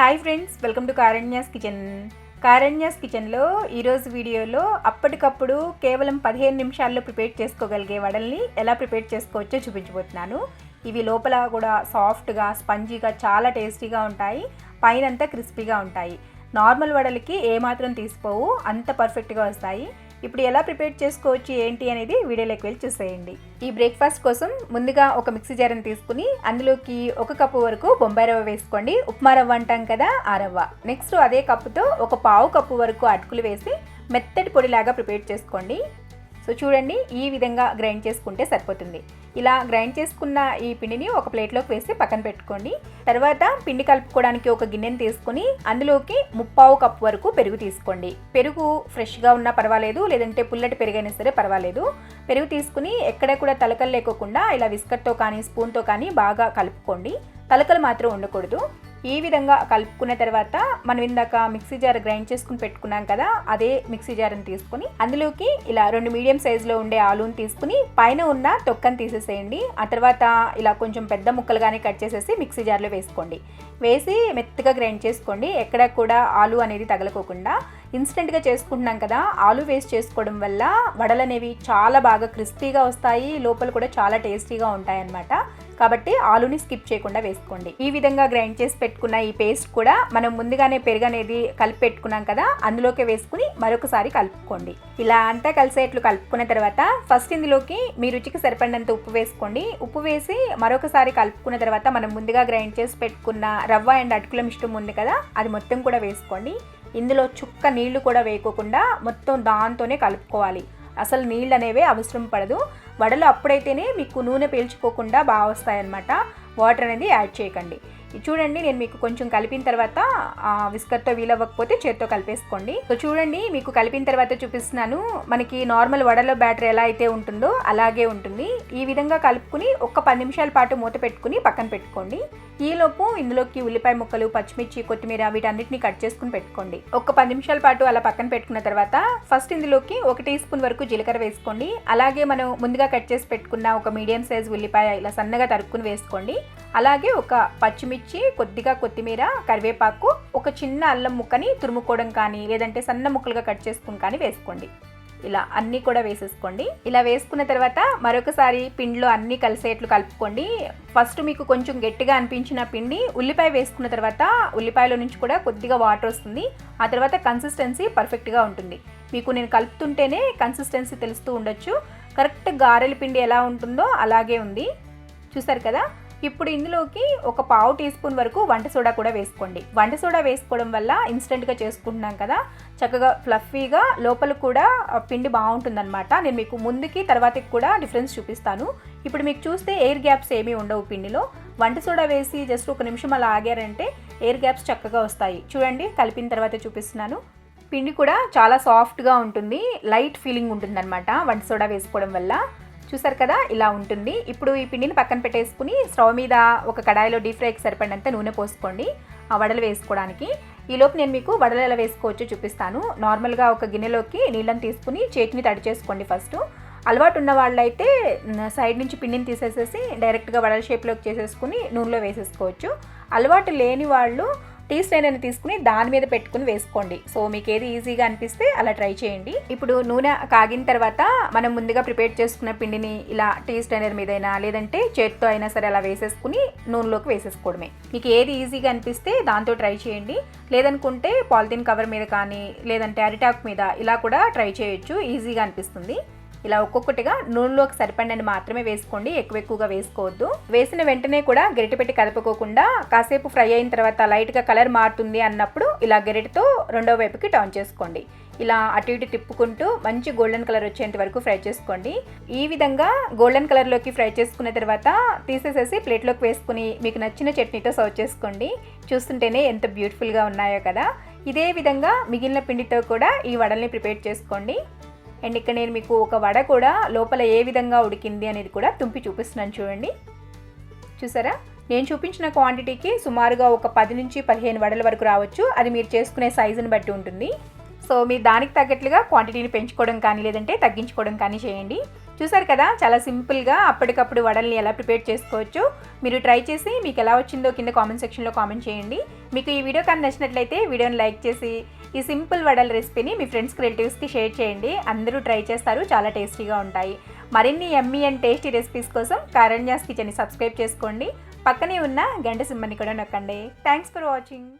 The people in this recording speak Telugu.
Hi friends welcome to Karanya's kitchen Karanya's కిచెన్లో ఈరోజు వీడియోలో అప్పటికప్పుడు కేవలం పదిహేను నిమిషాల్లో ప్రిపేర్ చేసుకోగలిగే వడల్ని ఎలా ప్రిపేర్ చేసుకోవచ్చో చూపించబోతున్నాను. ఇవి లోపల కూడా సాఫ్ట్గా స్పంజీగా చాలా టేస్టీగా ఉంటాయి. పైనంతా క్రిస్పీగా ఉంటాయి. నార్మల్ వడలకి ఏమాత్రం తీసిపోవు అంత పర్ఫెక్ట్గా వస్తాయి. ఇప్పుడు ఎలా ప్రిపేర్ చేసుకోవచ్చు ఏంటి అనేది వీడియోలోకి వెళ్ళి చూసేయండి. ఈ బ్రేక్ఫాస్ట్ కోసం ముందుగా ఒక మిక్సీ జార్ని తీసుకుని అందులోకి ఒక కప్పు వరకు బొంబాయి రవ్వ వేసుకోండి. ఉప్మా రవ్వ అంటాం కదా ఆ రవ్వ. నెక్స్ట్ అదే కప్పుతో ఒక పావు కప్పు వరకు అటుకులు వేసి మెత్తటి పొడిలాగా ప్రిపేర్ చేసుకోండి. సో చూడండి ఈ విధంగా గ్రైండ్ చేసుకుంటే సరిపోతుంది. ఇలా గ్రైండ్ చేసుకున్న ఈ పిండిని ఒక ప్లేట్లోకి వేసి పక్కన పెట్టుకోండి. తర్వాత పిండి కలుపుకోవడానికి ఒక గిన్నెని తీసుకుని అందులోకి ముప్పావు కప్పు వరకు పెరుగు తీసుకోండి. పెరుగు ఫ్రెష్గా ఉన్నా పర్వాలేదు లేదంటే పుల్లటి పెరుగైనా సరే పర్వాలేదు. పెరుగు తీసుకుని ఎక్కడ కూడా తలకలు లేకోకుండా ఇలా విస్కట్తో కానీ స్పూన్తో కానీ బాగా కలుపుకోండి. తలకలు మాత్రం ఉండకూడదు. ఈ విధంగా కలుపుకున్న తర్వాత మనం ఇందాక మిక్సీ జార్ గ్రైండ్ చేసుకుని పెట్టుకున్నాం కదా అదే మిక్సీ జార్ని తీసుకుని అందులోకి ఇలా రెండు మీడియం సైజులో ఉండే ఆలూని తీసుకుని పైన ఉన్న తొక్కని తీసేసేయండి. ఆ తర్వాత ఇలా కొంచెం పెద్ద ముక్కలుగానే కట్ చేసేసి మిక్సీ జార్లో వేసుకోండి. వేసి మెత్తగా గ్రైండ్ చేసుకోండి. ఎక్కడ కూడా ఆలు అనేది తగలకోకుండా. ఇన్స్టెంట్గా చేసుకుంటున్నాం కదా ఆలు వేస్ట్ చేసుకోవడం వల్ల వడలు అనేవి చాలా బాగా క్రిస్పీగా వస్తాయి. లోపల కూడా చాలా టేస్టీగా ఉంటాయి అన్నమాట కాబట్టి ఆలుని స్కిప్ చేయకుండా వేసుకోండి. ఈ విధంగా గ్రైండ్ చేసి పెట్టుకున్న ఈ పేస్ట్ కూడా మనం ముందుగానే పెరుగు అనేది కలిపి పెట్టుకున్నాం కదా అందులోకి వేసుకుని మరొకసారి కలుపుకోండి. ఇలా అంతా కలిసేట్లు కలుపుకున్న తర్వాత ఫస్ట్ ఇందులోకి మీ రుచికి సరిపడినంత ఉప్పు వేసుకోండి. ఉప్పు వేసి మరొకసారి కలుపుకున్న తర్వాత మనం ముందుగా గ్రైండ్ చేసి పెట్టుకున్న రవ్వ అండ్ అటుకుల మిష్టం ఉంది కదా అది మొత్తం కూడా వేసుకోండి. ఇందులో చుక్క నీళ్ళు కూడా వేయకోకుండా మొత్తం దాంతోనే కలుపుకోవాలి. అసలు నీళ్ళు అనేవి అవసరం పడదు. వడలు అప్పుడైతేనే మీకు నూనె పీల్చుకోకుండా బాగా వస్తాయన్నమాట. వాటర్ అనేది యాడ్ చేయకండి. చూడండి నేను మీకు కొంచెం కలిపిన తర్వాత విస్కర్తో వీలవ్వకపోతే చేత్తో కలిపేసుకోండి. సో చూడండి మీకు కలిపిన తర్వాత చూపిస్తున్నాను మనకి నార్మల్ వడలో బ్యాటర్ ఎలా అయితే ఉంటుందో అలాగే ఉంటుంది. ఈ విధంగా కలుపుకుని ఒక పది నిమిషాల పాటు మూత పెట్టుకుని పక్కన పెట్టుకోండి. ఈలోపు ఇందులోకి ఉల్లిపాయ ముక్కలు పచ్చిమిర్చి కొత్తిమీర వీటన్నిటిని కట్ చేసుకుని పెట్టుకోండి. ఒక పది నిమిషాల పాటు అలా పక్కన పెట్టుకున్న తర్వాత ఫస్ట్ ఇందులోకి ఒక టీ స్పూన్ వరకు జీలకర్ర వేసుకోండి. అలాగే మనం ముందుగా కట్ చేసి పెట్టుకున్న ఒక మీడియం సైజ్ ఉల్లిపాయ ఇలా సన్నగా తరుక్కుని వేసుకోండి. అలాగే ఒక పచ్చిమిర్చి కొద్దిగా కొత్తిమీర కరివేపాకు ఒక చిన్న అల్లం ముక్కని తురుముకోవడం కానీ లేదంటే సన్న ముక్కలుగా కట్ చేసుకుని కానీ వేసుకోండి. ఇలా అన్నీ కూడా వేసేసుకోండి. ఇలా వేసుకున్న తర్వాత మరొకసారి పిండిలో అన్నీ కలిసేట్లు కలుపుకోండి. ఫస్ట్ మీకు కొంచెం గట్టిగా అనిపించిన పిండి ఉల్లిపాయ వేసుకున్న తర్వాత ఉల్లిపాయలో నుంచి కూడా కొద్దిగా వాటర్ వస్తుంది. ఆ తర్వాత కన్సిస్టెన్సీ పర్ఫెక్ట్గా ఉంటుంది. మీకు నేను కలుపుతుంటేనే కన్సిస్టెన్సీ తెలుస్తూ ఉండొచ్చు. కరెక్ట్ గారెల పిండి ఎలా ఉంటుందో అలాగే ఉంది. చూసారు కదా? ఇప్పుడు ఇందులోకి ఒక పావు టీ స్పూన్ వరకు వంట సోడా కూడా వేసుకోండి. వంట సోడా వేసుకోవడం వల్ల ఇన్స్టెంట్గా చేసుకుంటున్నాం కదా చక్కగా ఫ్లఫీగా లోపల కూడా పిండి బాగుంటుందన్నమాట. నేను మీకు ముందుకి తర్వాతకి కూడా డిఫరెన్స్ చూపిస్తాను. ఇప్పుడు మీకు చూస్తే ఎయిర్ గ్యాప్స్ ఏమీ ఉండవు పిండిలో. వంట సోడా వేసి జస్ట్ ఒక నిమిషం అలా ఆగారంటే ఎయిర్ గ్యాప్స్ చక్కగా వస్తాయి. చూడండి కలిపిన తర్వాత చూపిస్తున్నాను. పిండి కూడా చాలా సాఫ్ట్గా ఉంటుంది. లైట్ ఫీలింగ్ ఉంటుందన్నమాట వంట సోడా వేసుకోవడం వల్ల. చూసారు కదా ఇలా ఉంటుంది. ఇప్పుడు ఈ పిండిని పక్కన పెట్టేసుకుని స్టవ్ మీద ఒక కడాయిలో డీప్ ఫ్రైకి సరిపడినంత నూనె పోసుకోండి ఆ వడలు వేసుకోవడానికి. ఈలోపు నేను మీకు వడలు ఎలా వేసుకోవచ్చో చూపిస్తాను. నార్మల్గా ఒక గిన్నెలోకి నీళ్ళని తీసుకుని చేతిని తడి చేసుకోండి ఫస్ట్. అలవాటు ఉన్న వాళ్ళైతే సైడ్ నుంచి పిండిని తీసేసేసి డైరెక్ట్గా వడల షేప్లోకి చేసేసుకుని నూనెలో వేసేసుకోవచ్చు. అలవాటు లేని వాళ్ళు టీ స్టైన్ తీసుకుని దాని మీద పెట్టుకుని వేసుకోండి. సో మీకు ఏది ఈజీగా అనిపిస్తే అలా ట్రై చేయండి. ఇప్పుడు నూనె కాగిన తర్వాత మనం ముందుగా ప్రిపేర్ చేసుకున్న పిండిని ఇలా టీ స్టైనర్ మీదైనా లేదంటే చేత్తో అయినా సరే అలా వేసేసుకుని నూనెలోకి వేసేసుకోవడమే. మీకు ఏది ఈజీగా అనిపిస్తే దాంతో ట్రై చేయండి. లేదనుకుంటే పాలిథిన్ కవర్ మీద కానీ లేదంటే అరిటాక్ మీద ఇలా కూడా ట్రై చేయొచ్చు. ఈజీగా అనిపిస్తుంది. ఇలా ఒక్కొక్కటిగా నూనెలోకి సరిపడినని మాత్రమే వేసుకోండి ఎక్కువ ఎక్కువగా వేసుకోవద్దు. వేసిన వెంటనే కూడా గరిటె పెట్టి కదపకోకుండా కాసేపు ఫ్రై అయిన తర్వాత లైట్గా కలర్ మారుతుంది అన్నప్పుడు ఇలా గరిటెతో రెండో వైపుకి టర్న్ చేసుకోండి. ఇలా అటు ఇటు తిప్పుకుంటూ మంచి గోల్డెన్ కలర్ వచ్చేంత వరకు ఫ్రై చేసుకోండి. ఈ విధంగా గోల్డెన్ కలర్లోకి ఫ్రై చేసుకున్న తర్వాత తీసేసేసి ప్లేట్లోకి వేసుకుని మీకు నచ్చిన చట్నీతో సర్వ్ చేసుకోండి. చూస్తుంటేనే ఎంత బ్యూటిఫుల్గా ఉన్నాయో కదా. ఇదే విధంగా మిగిలిన పిండితో కూడా ఈ వడల్ని ప్రిపేర్ చేసుకోండి. అండ్ ఇక్కడ నేను మీకు ఒక వడ కూడా లోపల ఏ విధంగా ఉడికింది అనేది కూడా తుంపి చూపిస్తున్నాను చూడండి. చూసారా? నేను చూపించిన క్వాంటిటీకి సుమారుగా ఒక పది నుంచి పదిహేను వడల వరకు రావచ్చు. అది మీరు చేసుకునే సైజుని బట్టి ఉంటుంది. సో మీరు దానికి తగ్గట్లుగా క్వాంటిటీని పెంచుకోవడం కానీ లేదంటే తగ్గించుకోవడం కానీ చేయండి. చూసారు కదా? చాలా సింపుల్గా అప్పటికప్పుడు వడల్ని ఎలా ప్రిపేర్ చేసుకోవచ్చు? మీరు ట్రై చేసి మీకు ఎలా వచ్చిందో కింద కామెంట్ సెక్షన్లో కామెంట్ చేయండి. మీకు ఈ వీడియో కానీ నచ్చినట్లయితే వీడియోని లైక్ చేసి ఈ సింపుల్ వడల రెసిపీని మీ ఫ్రెండ్స్కి రిలేటివ్స్కి షేర్ చేయండి. అందరూ ట్రై చేస్తారు చాలా టేస్టీగా ఉంటాయి. మరిన్ని ఎమ్మీ అండ్ టేస్టీ రెసిపీస్ కోసం కారణ్యాస్ కిచెన్ని సబ్స్క్రైబ్ చేసుకోండి. పక్కనే ఉన్న గంట సింహని కూడా నొక్కండి. Thanks for watching.